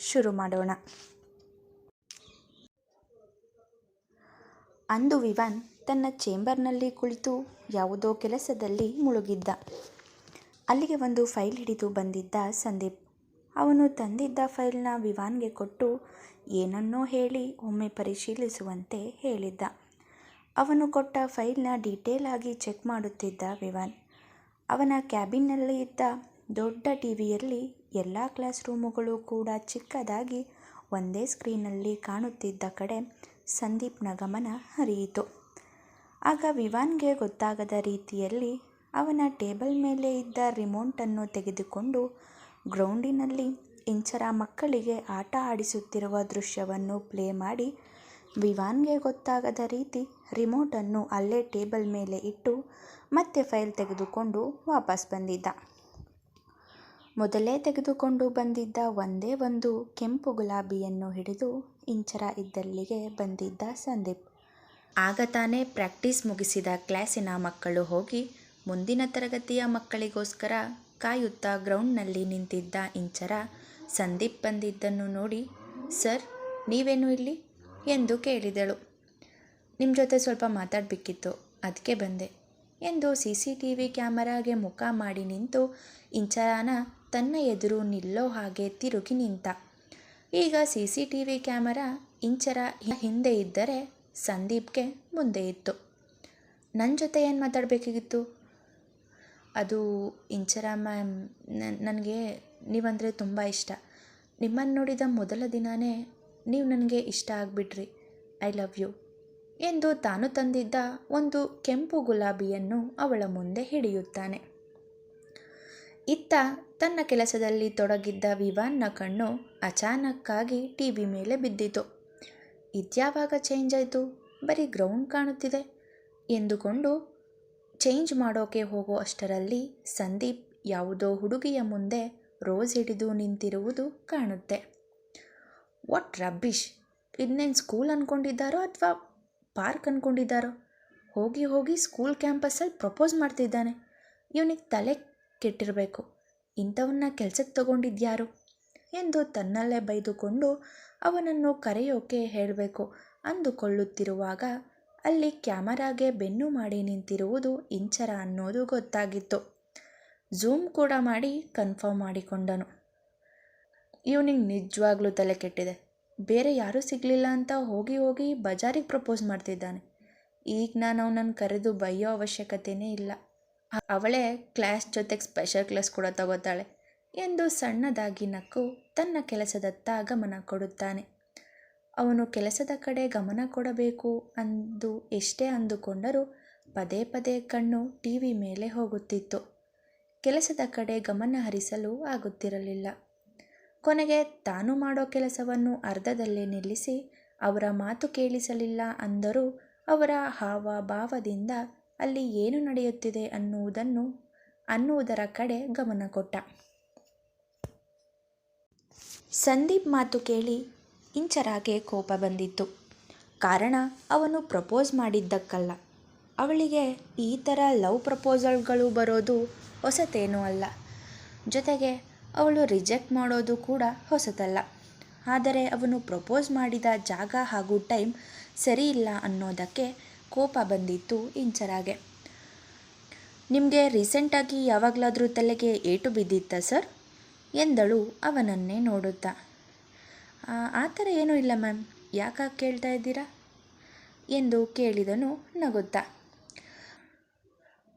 ಶುರು ಮಾಡೋಣ. ಅಂದು ವಿವಾನ್ ತನ್ನ ಚೇಂಬರ್ನಲ್ಲಿ ಕುಳಿತು ಯಾವುದೋ ಕೆಲಸದಲ್ಲಿ ಮುಳುಗಿದ್ದ. ಅಲ್ಲಿಗೆ ಒಂದು ಫೈಲ್ ಹಿಡಿದು ಬಂದಿದ್ದ ಸಂದೀಪ್. ಅವನು ತಂದಿದ್ದ ಫೈಲ್ನ ವಿವಾನ್ಗೆ ಕೊಟ್ಟು ಏನನ್ನೋ ಹೇಳಿ ಒಮ್ಮೆ ಪರಿಶೀಲಿಸುವಂತೆ ಹೇಳಿದ್ದ. ಅವನು ಕೊಟ್ಟ ಫೈಲ್ನ ಡೀಟೇಲ್ ಆಗಿ ಚೆಕ್ ಮಾಡುತ್ತಿದ್ದ ವಿವಾನ್. ಅವನ ಕ್ಯಾಬಿನ್ನಲ್ಲಿ ಇದ್ದ ದೊಡ್ಡ ಟಿವಿಯಲ್ಲಿ ಎಲ್ಲ ಕ್ಲಾಸ್ ರೂಮುಗಳು ಕೂಡ ಚಿಕ್ಕದಾಗಿ ಒಂದೇ ಸ್ಕ್ರೀನಲ್ಲಿ ಕಾಣುತ್ತಿದ್ದ ಕಡೆ ಸಂದೀಪ್ನ ಗಮನ ಹರಿಯಿತು. ಆಗ ವಿವಾನ್ಗೆ ಗೊತ್ತಾಗದ ರೀತಿಯಲ್ಲಿ ಅವನ ಟೇಬಲ್ ಮೇಲೆ ಇದ್ದ ರಿಮೋಟನ್ನು ತೆಗೆದುಕೊಂಡು ಗ್ರೌಂಡಿನಲ್ಲಿ ಇಂಚರ ಮಕ್ಕಳಿಗೆ ಆಟ ಆಡಿಸುತ್ತಿರುವ ದೃಶ್ಯವನ್ನು ಪ್ಲೇ ಮಾಡಿ ವಿವಾನ್ಗೆ ಗೊತ್ತಾಗದ ರೀತಿ ರಿಮೋಟನ್ನು ಅಲ್ಲೇ ಟೇಬಲ್ ಮೇಲೆ ಇಟ್ಟು ಮತ್ತೆ ಫೈಲ್ ತೆಗೆದುಕೊಂಡು ವಾಪಸ್ ಬಂದಿದ್ದ. ಮೊದಲೇ ತೆಗೆದುಕೊಂಡು ಬಂದಿದ್ದ ಒಂದೇ ಒಂದು ಕೆಂಪು ಗುಲಾಬಿಯನ್ನು ಹಿಡಿದು ಇಂಚರ ಇದ್ದಲ್ಲಿಗೆ ಬಂದಿದ್ದ ಸಂದೀಪ್. ಆಗ ತಾನೇ ಪ್ರಾಕ್ಟೀಸ್ ಮುಗಿಸಿದ ಕ್ಲಾಸಿನ ಮಕ್ಕಳು ಹೋಗಿ ಮುಂದಿನ ತರಗತಿಯ ಮಕ್ಕಳಿಗೋಸ್ಕರ ಕಾಯುತ್ತಾ ಗ್ರೌಂಡ್ನಲ್ಲಿ ನಿಂತಿದ್ದ ಇಂಚರ ಸಂದೀಪ್ ಬಂದಿದ್ದನ್ನು ನೋಡಿ, ಸರ್, ನೀವೇನು ಇಲ್ಲಿ? ಎಂದು ಕೇಳಿದಳು. ನಿಮ್ಮ ಜೊತೆ ಸ್ವಲ್ಪ ಮಾತಾಡಬೇಕಿತ್ತು, ಅದಕ್ಕೆ ಬಂದೆ ಎಂದು ಸಿ ಸಿ ಟಿ ವಿ ಕ್ಯಾಮರಾಗೆ ಮುಖ ಮಾಡಿ ನಿಂತು ಇಂಚರಾನ ತನ್ನ ಎದುರು ನಿಲ್ಲೋ ಹಾಗೆ ತಿರುಗಿ ನಿಂತ. ಈಗ C C T V camera Inchara ಹಿಂದೆ ಇದ್ದರೆ ಸಂದೀಪ್ಗೆ ಮುಂದೆ ಇತ್ತು. ನನ್ನ ಜೊತೆ ಏನು ಮಾತಾಡಬೇಕಾಗಿತ್ತು? ಅದು ಇಂಚರ ಮ್ಯಾಮ್ ನನಗೆ ನೀವಂದರೆ ತುಂಬ ಇಷ್ಟ. ನಿಮ್ಮನ್ನು ನೋಡಿದ ಮೊದಲ ದಿನವೇ ನೀವು ನನಗೆ ಇಷ್ಟ ಆಗಿಬಿಟ್ರಿ. ಐ ಲವ್ ಯು ಎಂದು ತಾನು ತಂದಿದ್ದ ಒಂದು ಕೆಂಪು ಗುಲಾಬಿಯನ್ನು ಅವಳ ಮುಂದೆ ಹಿಡಿಯುತ್ತಾನೆ. ಇತ್ತ ತನ್ನ ಕೆಲಸದಲ್ಲಿ ತೊಡಗಿದ್ದ ವಿವಾನ್ನ ಕಣ್ಣು ಅಚಾನಕ್ಕಾಗಿ ಟಿ ವಿ ಮೇಲೆ ಬಿದ್ದಿತು. ಇದ್ಯಾವಾಗ ಚೇಂಜ್ ಆಯಿತು? ಬರೀ ಗ್ರೌಂಡ್ ಕಾಣುತ್ತಿದೆ. ಎಂದುಕೊಂಡು ಚೇಂಜ್ ಮಾಡೋಕೆ ಹೋಗೋ ಅಷ್ಟರಲ್ಲಿ ಸಂದೀಪ್ ಯಾವುದೋ ಹುಡುಗಿಯ ಮುಂದೆ ರೋಸ್ ಹಿಡಿದು ನಿಂತಿರುವುದು ಕಾಣುತ್ತೆ. ವಾಟ್ ರಬ್ಬಿಶ್ ಇದನ್ನೇನು ಸ್ಕೂಲ್ ಅಂದ್ಕೊಂಡಿದ್ದಾರೋ ಅಥವಾ ಪಾರ್ಕ್ ಅಂದ್ಕೊಂಡಿದ್ದಾರೋ ಹೋಗಿ ಹೋಗಿ ಸ್ಕೂಲ್ ಕ್ಯಾಂಪಸ್ಸಲ್ಲಿ ಪ್ರಪೋಸ್ ಮಾಡ್ತಿದ್ದಾನೆ. ಇವನಿಗೆ ತಲೆ ಕೆಟ್ಟಿರಬೇಕು. ಇಂಥವನ್ನ ಕೆಲಸಕ್ಕೆ ತಗೊಂಡಿದ್ಯಾರು? ಎಂದು ತನ್ನಲ್ಲೇ ಬೈದುಕೊಂಡು ಅವನನ್ನು ಕರೆಯೋಕೆ ಹೇಳಬೇಕು ಅಂದುಕೊಳ್ಳುತ್ತಿರುವಾಗ ಅಲ್ಲಿ ಕ್ಯಾಮರಾಗೆ ಬೆನ್ನು ಮಾಡಿ ನಿಂತಿರುವುದು ಇಂಚರ ಅನ್ನೋದು ಗೊತ್ತಾಗಿತ್ತು. ಝೂಮ್ ಕೂಡ ಮಾಡಿ ಕನ್ಫರ್ಮ್ ಮಾಡಿಕೊಂಡನು. ಇವನಿಗೆ ನಿಜವಾಗ್ಲೂ ತಲೆ ಕೆಟ್ಟಿದೆ. ಬೇರೆ ಯಾರೂ ಸಿಗಲಿಲ್ಲ ಅಂತ ಹೋಗಿ ಹೋಗಿ ಬಜಾರಿಗೆ ಪ್ರಪೋಸ್ ಮಾಡ್ತಿದ್ದಾನೆ. ಈಗ ನಾನು ಅವನನ್ನು ಕರೆದು ಬೈಯೋ ಅವಶ್ಯಕತೆಯೇ ಇಲ್ಲ. ಅವಳೇ ಕ್ಲಾಸ್ ಜೊತೆಗೆ ಸ್ಪೆಷಲ್ ಕ್ಲಾಸ್ ಕೂಡ ತಗೋತಾಳೆ. ಎಂದು ಸಣ್ಣದಾಗಿ ನಕ್ಕು ತನ್ನ ಕೆಲಸದತ್ತ ಗಮನ ಕೊಡುತ್ತಾನೆ. ಅವನು ಕೆಲಸದ ಕಡೆ ಗಮನ ಕೊಡಬೇಕು ಅಂದು ಎಷ್ಟೇ ಅಂದುಕೊಂಡರೂ ಪದೇ ಪದೇ ಕಣ್ಣು ಟಿ ವಿ ಮೇಲೆ ಹೋಗುತ್ತಿತ್ತು. ಕೆಲಸದ ಕಡೆ ಗಮನ ಹರಿಸಲು ಆಗುತ್ತಿರಲಿಲ್ಲ. ಕೊನೆಗೆ ತಾನು ಮಾಡೋ ಕೆಲಸವನ್ನು ಅರ್ಧದಲ್ಲೇ ನಿಲ್ಲಿಸಿ ಅವರ ಮಾತು ಕೇಳಿಸಲಿಲ್ಲ ಅಂದರೂ ಅವರ ಹಾವ ಭಾವದಿಂದ ಅಲ್ಲಿ ಏನು ನಡೆಯುತ್ತಿದೆ ಅನ್ನುವುದನ್ನು ಅನ್ನುವುದರ ಕಡೆ ಗಮನ ಕೊಟ್ಟ. ಸಂದೀಪ್ ಮಾತು ಕೇಳಿ ಇಂಚರಾಗೆ ಕೋಪ ಬಂದಿತ್ತು. ಕಾರಣ ಅವನು ಪ್ರಪೋಸ್ ಮಾಡಿದ್ದಕ್ಕಲ್ಲ. ಅವಳಿಗೆ ಈ ಥರ ಲವ್ ಪ್ರಪೋಸಲ್ಗಳು ಬರೋದು ಹೊಸತೇನೂ ಅಲ್ಲ. ಜೊತೆಗೆ ಅವಳು ರಿಜೆಕ್ಟ್ ಮಾಡೋದು ಕೂಡ ಹೊಸತಲ್ಲ. ಆದರೆ ಅವನು ಪ್ರಪೋಸ್ ಮಾಡಿದ ಜಾಗ ಹಾಗೂ ಟೈಮ್ ಸರಿಯಿಲ್ಲ ಅನ್ನೋದಕ್ಕೆ ಕೋಪ ಬಂದಿತ್ತು ಇಂಚರಾಗೆ. ನಿಮಗೆ ರೀಸೆಂಟಾಗಿ ಯಾವಾಗಲಾದರೂ ತಲೆಗೆ ಏಟು ಬಿದ್ದಿತ್ತಾ ಸರ್? ಎಂದಳು ಅವನನ್ನೇ ನೋಡುತ್ತಾ. ಆ ಥರ ಏನೂ ಇಲ್ಲ ಮ್ಯಾಮ್. ಯಾಕೆ ಕೇಳ್ತಾ ಇದ್ದೀರಾ? ಎಂದು ಕೇಳಿದನು ನಗುತ್ತಾ.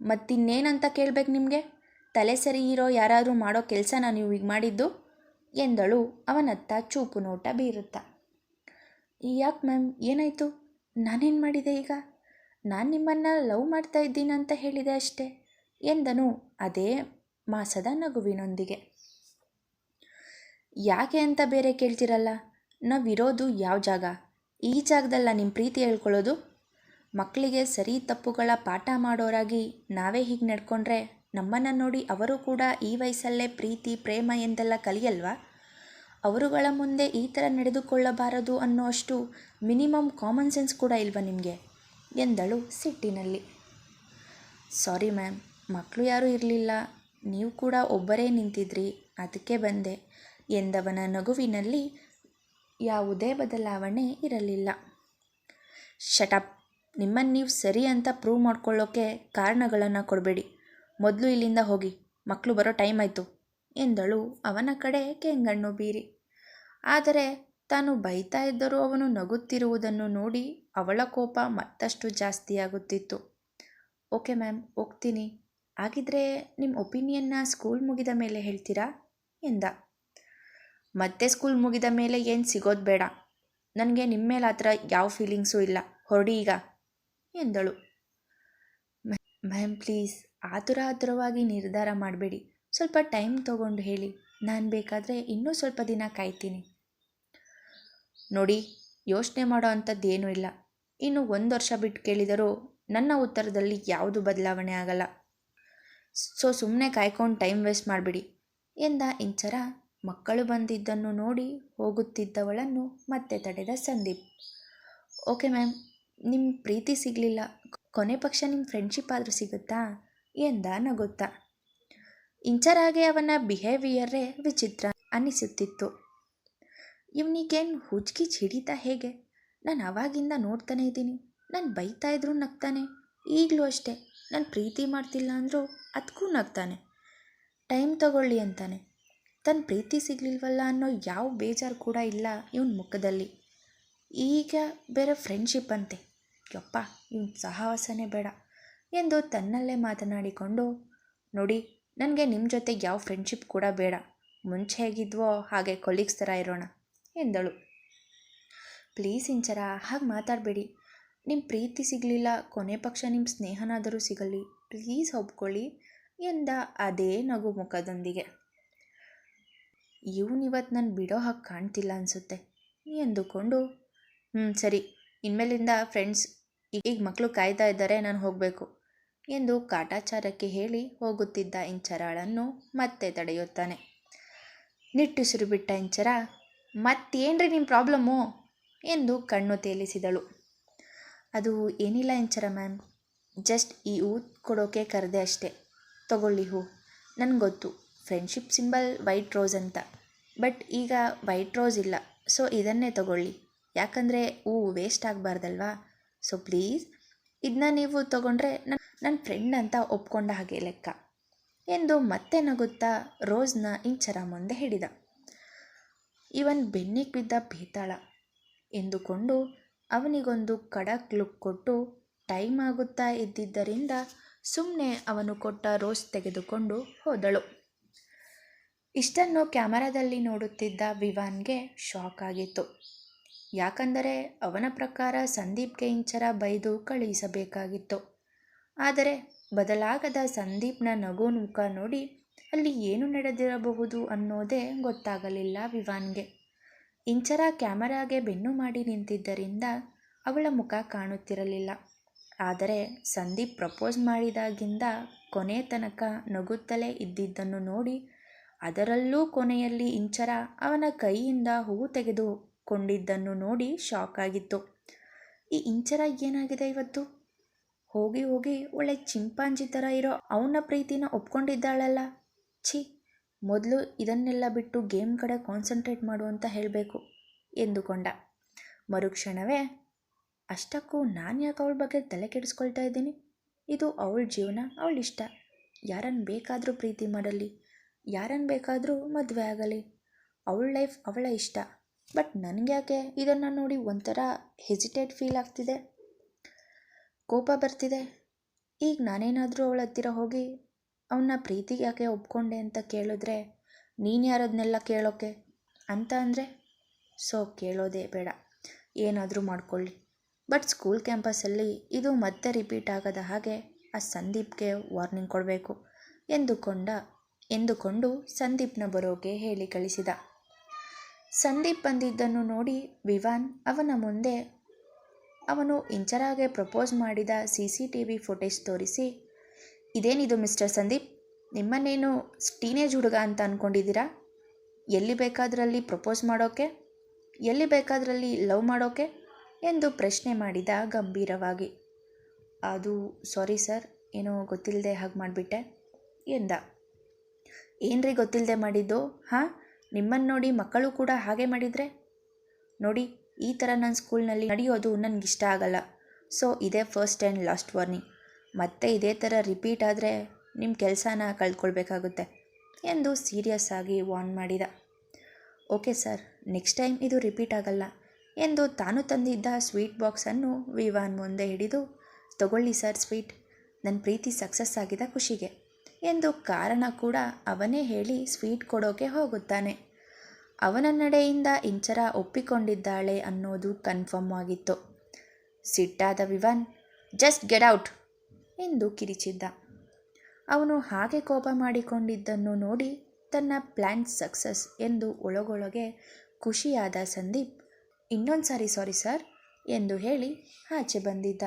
ಮತ್ತಿನ್ನೇನಂತ ಕೇಳಬೇಕು ನಿಮಗೆ? ತಲೆ ಸರಿ ಇರೋ ಯಾರಾದರೂ ಮಾಡೋ ಕೆಲಸನ ನೀವು ಈಗ ಮಾಡಿದ್ದು? ಎಂದಳು ಅವನತ್ತ ಚೂಪು ನೋಟ ಬೀರುತ್ತಾ. ಯಾಕೆ ಮ್ಯಾಮ್? ಏನಾಯಿತು? ನಾನೇನು ಮಾಡಿದೆ ಈಗ? ನಾನು ನಿಮ್ಮನ್ನು ಲವ್ ಮಾಡ್ತಾ ಇದ್ದೀನಂತ ಹೇಳಿದೆ ಅಷ್ಟೇ, ಎಂದನು ಅದೇ ಮಾಸದ ನಗುವಿನೊಂದಿಗೆ. ಯಾಕೆ ಅಂತ ಬೇರೆ ಕೇಳ್ತಿರಲ್ಲ, ನಾವಿರೋದು ಯಾವ ಜಾಗ? ಈ ಜಾಗದಲ್ಲ ನಿಮ್ಮ ಪ್ರೀತಿ ಹೇಳ್ಕೊಳ್ಳೋದು? ಮಕ್ಕಳಿಗೆ ಸರಿ ತಪ್ಪುಗಳ ಪಾಠ ಮಾಡೋರಾಗಿ ನಾವೇ ಹೀಗೆ ನಡ್ಕೊಂಡ್ರೆ ನಮ್ಮನ್ನು ನೋಡಿ ಅವರು ಕೂಡ ಈ ವಯಸ್ಸಲ್ಲೇ ಪ್ರೀತಿ, ಪ್ರೇಮ ಎಂದೆಲ್ಲ ಕಲಿಯಲ್ವಾ? ಅವರುಗಳ ಮುಂದೆ ಈ ಥರ ನಡೆದುಕೊಳ್ಳಬಾರದು ಅನ್ನೋ ಅಷ್ಟು ಮಿನಿಮಮ್ ಕಾಮನ್ ಸೆನ್ಸ್ ಕೂಡ ಇಲ್ವಾ ನಿಮಗೆ? ಎಂದಳು ಸಿಟ್ಟಿನಲ್ಲಿ. ಸಾರಿ ಮ್ಯಾಮ್, ಮಕ್ಕಳು ಯಾರೂ ಇರಲಿಲ್ಲ. ನೀವು ಕೂಡ ಒಬ್ಬರೇ ನಿಂತಿದ್ರಿ, ಅದಕ್ಕೆ ಬಂದೆ ಎಂದವನ ನಗುವಿನಲ್ಲಿ ಯಾವುದೇ ಬದಲಾವಣೆ ಇರಲಿಲ್ಲ. ಶಟಪ್ ನಿಮ್ಮನ್ನು ನೀವು ಸರಿ ಅಂತ ಪ್ರೂವ್ ಮಾಡ್ಕೊಳ್ಳೋಕ್ಕೆ ಕಾರಣಗಳನ್ನು ಕೊಡಬೇಡಿ. ಮೊದಲು ಇಲ್ಲಿಂದ ಹೋಗಿ ಮಕ್ಕಳು ಬರೋ ಟೈಮ್ ಆಯಿತು, ಎಂದಳು ಅವನ ಕಡೆ ಕೆಂಗಣ್ಣು ಬೀರಿ. ಆದರೆ ತಾನು ಬೈತಾ ಇದ್ದರೂ ಅವನು ನಗುತ್ತಿರುವುದನ್ನು ನೋಡಿ ಅವಳ ಕೋಪ ಮತ್ತಷ್ಟು ಜಾಸ್ತಿಯಾಗುತ್ತಿತ್ತು ಓಕೆ ಮ್ಯಾಮ್, ಹೋಗ್ತೀನಿ. ಹಾಗಿದ್ರೆ ನಿಮ್ಮ ಒಪಿನಿಯನ್ನ ಸ್ಕೂಲ್ ಮುಗಿದ ಮೇಲೆ ಹೇಳ್ತೀರಾ? ಎಂದ. ಮತ್ತೆ ಸ್ಕೂಲ್ ಮುಗಿದ ಮೇಲೆ ಏನು ಸಿಗೋದು ಬೇಡ. ನನಗೆ ನಿಮ್ಮ ಮೇಲೆ ಆ ಥರ ಯಾವ ಫೀಲಿಂಗ್ಸೂ ಇಲ್ಲ. ಹೊರಡಿ ಈಗ. ಎಂದಳು. ಮ್ಯಾಮ್, ಪ್ಲೀಸ್ ಆತುರ ಆತುರವಾಗಿ ನಿರ್ಧಾರ ಮಾಡಬೇಡಿ. ಸ್ವಲ್ಪ ಟೈಮ್ ತಗೊಂಡು ಹೇಳಿ. ನಾನು ಬೇಕಾದರೆ ಇನ್ನೂ ಸ್ವಲ್ಪ ದಿನ ಕಾಯ್ತೀನಿ. ನೋಡಿ, ಯೋಚನೆ ಮಾಡೋ ಅಂಥದ್ದೇನೂ ಇಲ್ಲ. ಇನ್ನು ಒಂದು ವರ್ಷ ಬಿಟ್ಟು ಕೇಳಿದರೂ ನನ್ನ ಉತ್ತರದಲ್ಲಿ ಯಾವುದು ಬದಲಾವಣೆ ಆಗಲ್ಲ. ಸೊ ಸುಮ್ಮನೆ ಕಾಯ್ಕೊಂಡು ಟೈಮ್ ವೇಸ್ಟ್ ಮಾಡಿಬಿಡಿ ಎಂದ ಇಂಚರ ಮಕ್ಕಳು ಬಂದಿದ್ದನ್ನು ನೋಡಿ ಹೋಗುತ್ತಿದ್ದವಳನ್ನು ಮತ್ತೆ ತಡೆದ ಸಂದೀಪ್. ಓಕೆ ಮ್ಯಾಮ್ ನಿಮ್ಮ ಪ್ರೀತಿ ಸಿಗಲಿಲ್ಲ. ಕೊನೆ ಪಕ್ಷ ನಿಮ್ಮ ಫ್ರೆಂಡ್ಶಿಪ್ ಆದರೂ ಸಿಗುತ್ತಾ? ಎಂದ ನಗುತ್ತಾ. ಇಂಚರಾಗೆ ಅವನ ಬಿಹೇವಿಯರೇ ವಿಚಿತ್ರ ಅನ್ನಿಸುತ್ತಿತ್ತು ಇವನಿಗೇನು ಹುಚ್ಕಿ ಹಿಡಿತಾ ಹೇಗೆ? ನಾನು ಅವಾಗಿಂದ ನೋಡ್ತಾನೆ ಇದ್ದೀನಿ. ನಾನು ಬೈತಾ ಇದ್ರೂ ನಗ್ತಾನೆ. ಈಗಲೂ ಅಷ್ಟೇ. ನಾನು ಪ್ರೀತಿ ಮಾಡ್ತಿಲ್ಲ ಅಂದರೂ ಅದಕ್ಕೂ ನಗ್ತಾನೆ. ಟೈಮ್ ತಗೊಳ್ಳಿ ಅಂತಾನೆ. ತನ್ನ ಪ್ರೀತಿ ಸಿಗಲಿಲ್ವಲ್ಲ ಅನ್ನೋ ಯಾವ ಬೇಜಾರು ಕೂಡ ಇಲ್ಲ ಇವನ ಮುಖದಲ್ಲಿ. ಈಗ ಬೇರೆ ಫ್ರೆಂಡ್ಶಿಪ್ ಅಂತೆ. ಯಪ್ಪ, ಇವನ ಸಹವಾಸನೇ ಬೇಡ ಎಂದು ತನ್ನಲ್ಲೇ ಮಾತನಾಡಿಕೊಂಡು, ನೋಡಿ, ನನಗೆ ನಿಮ್ಮ ಜೊತೆ ಯಾವ ಫ್ರೆಂಡ್ಶಿಪ್ ಕೂಡ ಬೇಡ. ಮುಂಚೆ ಹೇಗಿದ್ವೋ ಹಾಗೆ ಕೊಲೀಗ್ಸ್ ಥರ ಇರೋಣ, ಎಂದಳು. ಪ್ಲೀಸ್ ಇಂಚರ, ಹಾಗೆ ಮಾತಾಡಬೇಡಿ. ನಿಮ್ಮ ಪ್ರೀತಿ ಸಿಗಲಿಲ್ಲ, ಕೊನೆ ಪಕ್ಷ ನಿಮ್ಮ ಸ್ನೇಹನಾದರೂ ಸಿಗಲಿ. ಪ್ಲೀಸ್ ಒಪ್ಕೊಳ್ಳಿ ಎಂದ ಅದೇ ನಗು ಮುಖದೊಂದಿಗೆ. ಇವನಿವತ್ತು ನಾನು ಬಿಡೋ ಹಾಗೆ ಕಾಣ್ತಿಲ್ಲ ಅನಿಸುತ್ತೆ. ಎಂದುಕೊಂಡು ಹ್ಞೂ ಸರಿ. ಇನ್ಮೇಲಿಂದ ಫ್ರೆಂಡ್ಸ್, ಈಗ ಮಕ್ಕಳು ಕಾಯ್ತಾ ಇದ್ದಾರೆ, ನಾನು ಹೋಗಬೇಕು ಎಂದು ಕಾಟಾಚಾರಕ್ಕೆ ಹೇಳಿ ಹೋಗುತ್ತಿದ್ದ ಇಂಚರಾಳನ್ನು ಮತ್ತೆ ತಡೆಯುತ್ತಾನೆ. ನಿಟ್ಟುಸಿರು ಬಿಟ್ಟ ಇಂಚರ, ಮತ್ತೇನ್ರಿ ನಿಮ್ಮ ಪ್ರಾಬ್ಲಮ್ಮು? ಎಂದು ಕಣ್ಣು ತೇಲಿಸಿದಳು. ಅದು ಏನಿಲ್ಲ ಎಂಚರ ಮ್ಯಾಮ್. ಜಸ್ಟ್ ಈ ಹೂ ಕೊಡೋಕೆ ಕರೆದೆ ಅಷ್ಟೇ. ತಗೊಳ್ಳಿ ಹೂ. ನನಗೆ ಗೊತ್ತು ಫ್ರೆಂಡ್ಶಿಪ್ ಸಿಂಬಲ್ ವೈಟ್ ರೋಸ್ ಅಂತ. ಬಟ್ ಈಗ ವೈಟ್ ರೋಸ್ ಇಲ್ಲ. ಸೊ ಇದನ್ನೇ ತಗೊಳ್ಳಿ. ಯಾಕಂದರೆ ಹೂ ವೇಸ್ಟ್ ಆಗಬಾರ್ದಲ್ವಾ? ಸೊ ಪ್ಲೀಸ್ ಇದನ್ನ ನೀವು ತಗೊಂಡ್ರೆ ನನ್ನ ನನ್ನ ಫ್ರೆಂಡ್ ಅಂತ ಒಪ್ಕೊಂಡ ಹಾಗೆ ಲೆಕ್ಕ ಎಂದು ಮತ್ತೆ ನಗುತ್ತಾ ರೋಸ್ನ ಇಂಚರ ಮುಂದೆ ಹಿಡಿದ. ಇವನ್ ಬೆನ್ನಿಗೆ ಬಿದ್ದ ಬೇತಾಳ. ಎಂದುಕೊಂಡು ಅವನಿಗೊಂದು ಖಡಕ್ ಲುಕ್ ಕೊಟ್ಟು ಟೈಮ್ ಆಗುತ್ತಾ ಇದ್ದಿದ್ದರಿಂದ ಸುಮ್ಮನೆ ಅವನು ಕೊಟ್ಟ ರೋಸ್ ತೆಗೆದುಕೊಂಡು ಹೋದಳು. ಇಷ್ಟನ್ನು ಕ್ಯಾಮರಾದಲ್ಲಿ ನೋಡುತ್ತಿದ್ದ ವಿವಾನ್ಗೆ ಶಾಕ್ ಆಗಿತ್ತು. ಯಾಕಂದರೆ ಅವನ ಪ್ರಕಾರ ಸಂದೀಪ್ಗೆ ಇಂಚರ ಬೈದು ಕಳುಹಿಸಬೇಕಾಗಿತ್ತು. ಆದರೆ ಬದಲಾಗದ ಸಂದೀಪ್ನ ನಗು ಮುಖ ನೋಡಿ ಅಲ್ಲಿ ಏನು ನಡೆದಿರಬಹುದು ಅನ್ನೋದೇ ಗೊತ್ತಾಗಲಿಲ್ಲ ವಿವಾನ್ಗೆ. ಇಂಚರ ಕ್ಯಾಮರಾಗೆ ಬೆನ್ನು ಮಾಡಿ ನಿಂತಿದ್ದರಿಂದ ಅವಳ ಮುಖ ಕಾಣುತ್ತಿರಲಿಲ್ಲ. ಆದರೆ ಸಂದೀಪ್ ಪ್ರಪೋಸ್ ಮಾಡಿದಾಗಿಂದ ಕೊನೆ ತನಕ ನಗುತ್ತಲೇ ಇದ್ದಿದ್ದನ್ನು ನೋಡಿ ಅದರಲ್ಲೂ ಕೊನೆಯಲ್ಲಿ ಇಂಚರ ಅವನ ಕೈಯಿಂದ ಹೂವು ತೆಗೆದುಕೊಂಡಿದ್ದನ್ನು ನೋಡಿ ಶಾಕ್ ಆಗಿತ್ತು. ಈ ಇಂಚರ ಏನಾಗಿದೆ ಇವತ್ತು? ಹೋಗಿ ಹೋಗಿ ಒಳ್ಳೆ ಚಿಂಪಾಂಜಿ ಥರ ಇರೋ, ಅವನ ಪ್ರೀತಿನ ಒಪ್ಕೊಂಡಿದ್ದಾಳಲ್ಲ. ಛೀ ಮೊದಲು ಇದನ್ನೆಲ್ಲ ಬಿಟ್ಟು ಗೇಮ್ ಕಡೆ ಕಾನ್ಸಂಟ್ರೇಟ್ ಮಾಡು ಅಂತ ಹೇಳಬೇಕು ಎಂದುಕೊಂಡ. ಮರುಕ್ಷಣವೇ ಅಷ್ಟಕ್ಕೂ ನಾನು ಯಾಕೆ ಅವಳ ಬಗ್ಗೆ ತಲೆ ಕೆಡಿಸ್ಕೊಳ್ತಾ ಇದ್ದೀನಿ? ಇದು ಅವಳ ಜೀವನ, ಅವಳ ಇಷ್ಟ. ಯಾರನ್ನು ಬೇಕಾದರೂ ಪ್ರೀತಿ ಮಾಡಲಿ ಯಾರನ್ನು ಬೇಕಾದರೂ ಮದುವೆ ಆಗಲಿ, ಅವಳ ಲೈಫ್ ಅವಳ ಇಷ್ಟ. ಬಟ್ ನನಗ್ಯಾಕೆ ಇದನ್ನು ನೋಡಿ ಒಂಥರ ಹೆಸಿಟೇಟ್ ಫೀಲ್ ಆಗ್ತಿದೆ? ಕೋಪ ಬರ್ತಿದೆ? ಈಗ ನಾನೇನಾದರೂ ಅವಳ ಹತ್ತಿರ ಹೋಗಿ ಅವನ್ನ ಪ್ರೀತಿಗೆ ಯಾಕೆ ಒಪ್ಕೊಂಡೆ ಅಂತ ಕೇಳಿದ್ರೆ, ನೀನು ಯಾರದನ್ನೆಲ್ಲ ಕೇಳೋಕ್ಕೆ ಅಂತ ಅಂದರೆ, ಸೊ, ಕೇಳೋದೇ ಬೇಡ. ಏನಾದರೂ ಮಾಡ್ಕೊಳ್ಳಿ. ಬಟ್ ಸ್ಕೂಲ್ ಕ್ಯಾಂಪಸ್ಸಲ್ಲಿ ಇದು ಮತ್ತೆ ರಿಪೀಟ್ ಆಗದ ಹಾಗೆ ಆ ಸಂದೀಪ್ಗೆ ವಾರ್ನಿಂಗ್ ಕೊಡಬೇಕು ಎಂದುಕೊಂಡ, ಎಂದುಕೊಂಡು ಸಂದೀಪ್ನ ಬರೋಗೆ ಹೇಳಿ ಕಳಿಸಿದ. ಸಂದೀಪ್ ಬಂದಿದ್ದನ್ನು ನೋಡಿ ವಿವಾನ್ ಅವನ ಮುಂದೆ ಅವನು ಇಂಚರಾಗೆ ಪ್ರಪೋಸ್ ಮಾಡಿದ C C T V footage ತೋರಿಸಿ ಇದೇನಿದು ಮಿಸ್ಟರ್ ಸಂದೀಪ್? ನಿಮ್ಮನ್ನೇನು ಟೀನೇಜ್ ಹುಡುಗ ಅಂತ ಅಂದ್ಕೊಂಡಿದ್ದೀರಾ ಎಲ್ಲಿ ಬೇಕಾದ್ರಲ್ಲಿ ಪ್ರಪೋಸ್ ಮಾಡೋಕೆ? ಎಲ್ಲಿ ಬೇಕಾದ್ರಲ್ಲಿ ಲವ್ ಮಾಡೋಕೆ? ಎಂದು ಪ್ರಶ್ನೆ ಮಾಡಿದ ಗಂಭೀರವಾಗಿ. ಅದು ಸಾರಿ ಸರ್, ಏನೋ ಗೊತ್ತಿಲ್ಲದೆ ಹಾಗೆ ಮಾಡಿಬಿಟ್ಟೆ ಎಂದ. ಏನ್ರಿ ಗೊತ್ತಿಲ್ಲದೆ ಮಾಡಿದ್ದು, ಹಾಂ? ನಿಮ್ಮನ್ನು ನೋಡಿ ಮಕ್ಕಳು ಕೂಡ ಹಾಗೆ ಮಾಡಿದರೆ? ನೋಡಿ, ಈ ಥರ ನನ್ನ ಸ್ಕೂಲ್ನಲ್ಲಿ ನಡೆಯೋದು ನನಗಿಷ್ಟ ಆಗಲ್ಲ. ಸೊ, ಇದೇ ಫಸ್ಟ್ ಆ್ಯಂಡ್ ಲಾಸ್ಟ್ ವಾರ್ನಿಂಗ್ ಮತ್ತೆ ಇದೇ ಥರ ರಿಪೀಟ್ ಆದರೆ ನಿಮ್ಮ ಕೆಲಸನ ಕಳ್ಕೊಳ್ಬೇಕಾಗುತ್ತೆ ಎಂದು ಸೀರಿಯಸ್ ಆಗಿ ವಾರ್ನ್ ಮಾಡಿದ. ಓಕೆ ಸರ್ ನೆಕ್ಸ್ಟ್ ಟೈಮ್ ಇದು ರಿಪೀಟ್ ಆಗಲ್ಲ ಎಂದು ತಾನು ತಂದಿದ್ದ ಸ್ವೀಟ್ ಬಾಕ್ಸನ್ನು ವಿವಾನ್ ಮುಂದೆ ಹಿಡಿದು, ತಗೊಳ್ಳಿ ಸರ್ ಸ್ವೀಟ್ ನನ್ನ ಪ್ರೀತಿ ಸಕ್ಸಸ್ ಆಗಿದ ಖುಷಿಗೆ ಎಂದು ಕಾರಣ ಕೂಡ ಅವನೇ ಹೇಳಿ ಸ್ವೀಟ್ ಕೊಡೋಕೆ ಹೋಗುತ್ತಾನೆ. ಅವನ ನಡೆಯಿಂದ ಇಂಚರ ಒಪ್ಪಿಕೊಂಡಿದ್ದಾಳೆ ಅನ್ನೋದು ಕನ್ಫರ್ಮ್ ಆಗಿತ್ತು. ಸಿಟ್ಟಾದ ವಿವಾನ್ ಜಸ್ಟ್ ಗೆಟ್ ಔಟ್ ಎಂದು ಕಿರಿಚಿದ್ದ. ಅವನು ಹಾಗೆ ಕೋಪ ಮಾಡಿಕೊಂಡಿದ್ದನ್ನು ನೋಡಿ ತನ್ನ ಪ್ಲ್ಯಾನ್ ಸಕ್ಸಸ್ ಎಂದು ಒಳಗೊಳಗೆ ಖುಷಿಯಾದ ಸಂದೀಪ್ ಇನ್ನೊಂದು ಸಾರಿ ಸಾರಿ ಸರ್ ಎಂದು ಹೇಳಿ ಆಚೆ ಬಂದಿದ್ದ.